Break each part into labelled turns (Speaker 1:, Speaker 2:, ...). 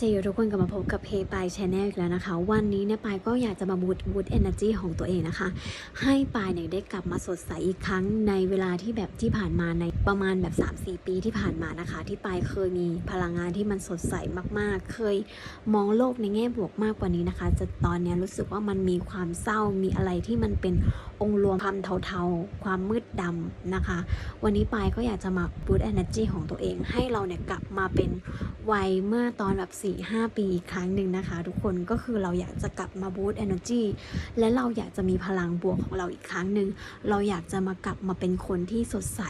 Speaker 1: สวัสดีทุกคนกลับมาพบกับเพย์ปายชแนลอีกแล้วนะคะ วันนี้เนี่ยปายก็อยากจะมาบูตบูตเอเนอร์จีของตัวเองนะคะ ให้ปายเนี่ยได้กลับมาสดใสอีกครั้งในเวลาที่แบบที่ผ่านมาในประมาณแบบ 3-4 ปีที่ผ่านมานะคะ ที่ปายเคยมีพลังงานที่มันสดใสมากๆ เคยมองโลกในแง่บวกมากกว่านี้นะคะ จะตอนเนี้ยรู้สึกว่ามันมีความเศร้ามีอะไรที่มันเป็นองค์รวมความเทาๆ ความมืดดำนะคะ วันนี้ปายก็อยากจะมาบูตเอเนอร์จีของตัวเอง ให้เราเนี่ยกลับมาเป็นวัยเมื่อตอนแบบ4ี่หปีอีกครั้งหนึ่งนะคะ ทุกคนก็คือเราอยากจะกลับมาบูตเอเนอร์จีและเราอยากจะมีพลังบวกของเราอีกครั้งหนึ่งเราอยากจะมากลับมาเป็นคนที่สดใส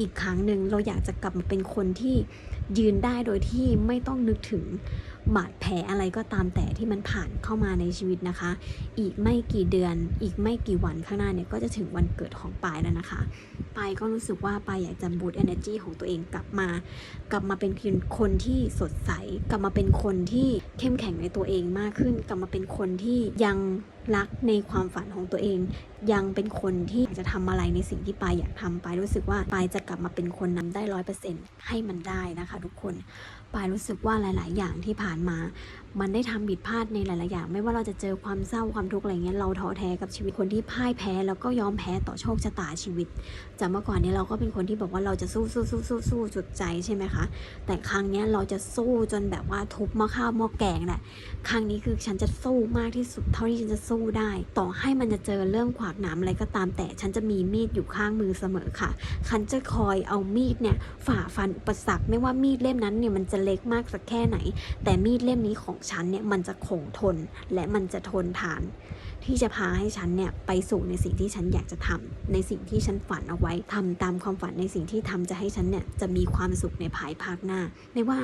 Speaker 1: อีกครั้งหนึ่งเราอยากจะกลับมาเป็นคนที่ยืนได้โดยที่ไม่ต้องนึกถึง บาดแผลอะไรก็ตามแต่ที่มันผ่านเข้ามาในชีวิตนะคะ อีกไม่กี่เดือน อีกไม่กี่วันข้างหน้าเนี่ยก็จะถึงวันเกิดของปายแล้วนะคะปายก็รู้สึกว่าปายอยากจะบูตเอเนอร์จีของตัวเองกลับมา กลับมาเป็นคนที่สดใส กลับมาเป็นคนที่เข้มแข็งในตัวเองมากขึ้น กลับมาเป็นคนที่ยัง รักในความฝันของตัวเอง ยังเป็นคนที่อยากจะทำอะไรในสิ่งที่ปายอยากทำปายรู้สึกว่าปายจะกลับมาเป็นคนนั้นได้ร้อยเปอร์เซ็นต์ให้มันได้นะคะ ทุกคนปายรู้สึกว่าหลาย ๆ อย่างที่ผ่านมา มันได้ทำผิดพลาดในหลาย ๆ อย่าง ไม่ว่าเราจะเจอความเศร้าความทุกข์อะไรเงี้ยเราท้อแท้กับชีวิตคนที่พ่ายแพ้ แล้วก็ยอมแพ้ต่อโชคชะตาชีวิต จากเมื่อก่อนเนี้เราก็เป็นคนที่บอกว่าเราจะสู้สู้สู้สู้สู้สุดใจใช่ไหมคะ แต่ครั้งเนี้ยเราจะสู้จนแบบว่าทุบหม้อข้าวหม้อแกงแหละครั้งนี้คือฉันจะสู้มากที่สุดเท่าที่ฉันจะสู้ได้ ต่อให้มันจะเจอเรื่องขวากหนามอะไรก็ตามแต่ฉันจะมีมีดอยู่ข้างมือเสมอค่ะ ฉันจะคอยเอามีดเนี่ยฝ่าฟันอุปสรรคไม่ว่ามีดเล่มนั้นเนี่ยมันจะเล็กมากสักแค่ไหน แต่มีดเล่มนี้ของฉันเนี่ยมันจะคงทนและมันจะทนทาน ที่จะพาให้ฉันเนี่ยไปสู่ในสิ่งที่ฉันอยากจะทำในสิ่งที่ฉันฝันเอาไว้ทำตามความฝันในสิ่งที่ทำจะให้ฉันเนี่ยจะมีความสุขในภายภาคหน้าไม่ว่า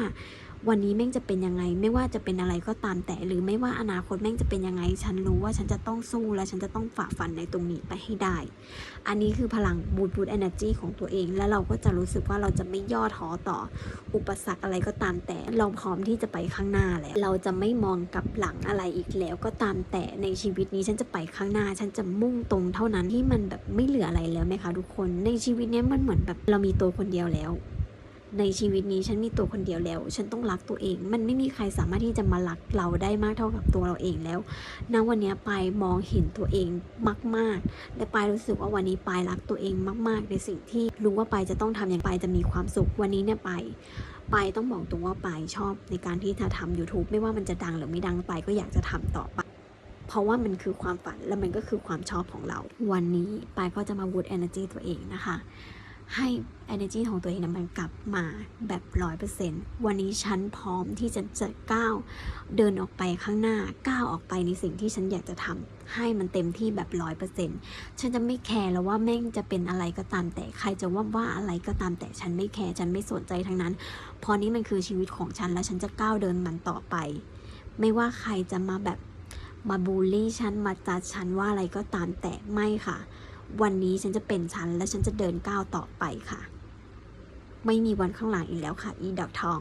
Speaker 1: วันนี้แม่งจะเป็นยังไง ไม่ว่าจะเป็นอะไรก็ตามแต่ หรือไม่ว่าอนาคตแม่งจะเป็นยังไง ฉันรู้ว่าฉันจะต้องสู้และฉันจะต้องฝ่าฟันในตรงนี้ไปให้ได้ อันนี้คือพลังบูตบูตเอเนอร์จีของตัวเอง แล้วเราก็จะรู้สึกว่าเราจะไม่ย่อท้อต่ออุปสรรคอะไรก็ตามแต่ เราพร้อมที่จะไปข้างหน้าแล้ว เราจะไม่มองกลับหลังอะไรอีกแล้วก็ตามแต่ในชีวิตนี้ฉันจะไปข้างหน้า ฉันจะมุ่งตรงเท่านั้นที่มันแบบไม่เหลืออะไรแล้วไหมคะทุกคน ในชีวิตนี้มันเหมือนแบบเรามีตัวคนเดียวแล้ว ในชีวิตนี้ฉันมีตัวคนเดียวแล้ว ฉันต้องรักตัวเอง มันไม่มีใครสามารถที่จะมารักเราได้มากเท่ากับตัวเราเองแล้วณวันนี้ปายมองเห็นตัวเองมาก ๆ และปายรู้สึกว่าวันนี้ปายรักตัวเองมาก ๆ ในสิ่งที่รู้ว่าปายจะต้องทำอย่างปายจะมีความสุขวันนี้เนี่ยปายปายต้องบอกตรงว่าปายชอบในการที่จะทำ YouTube ไม่ว่ามันจะดังหรือไม่ดังปายก็อยากจะทำต่อไปเพราะว่ามันคือความฝันและมันก็คือความชอบของเรา วันนี้ปายก็จะมาวูด energy ตัวเองนะคะ ให้ energy ของตัวเองนะมันกลับมาแบบร้อยเปอร์เซ็นต์วันนี้ฉันพร้อมที่จะจะก้าวเดินออกไปข้างหน้าก้าวออกไปในสิ่งที่ฉันอยากจะทำให้มันเต็มที่แบบร้อยเปอร์เซ็นต์ฉันจะไม่แคร์แล้วว่าแม่งจะเป็นอะไรก็ตามแต่ใครจะว่าว่าอะไรก็ตามแต่ฉันไม่แคร์ฉันไม่สนใจทั้งนั้นพราะนี้มันคือชีวิตของฉันและฉันจะก้าวเดินมันต่อไป ไม่ว่าใครจะมาแบบมาบูลลี่ฉันมาจัดฉันว่าอะไรก็ตามแต่ไม่ค่ะ วันนี้ฉันจะเป็นฉันและฉันจะเดินก้าวต่อไปค่ะ ไม่มีวันข้างหลังอีกแล้วค่ะ อีดอกทอง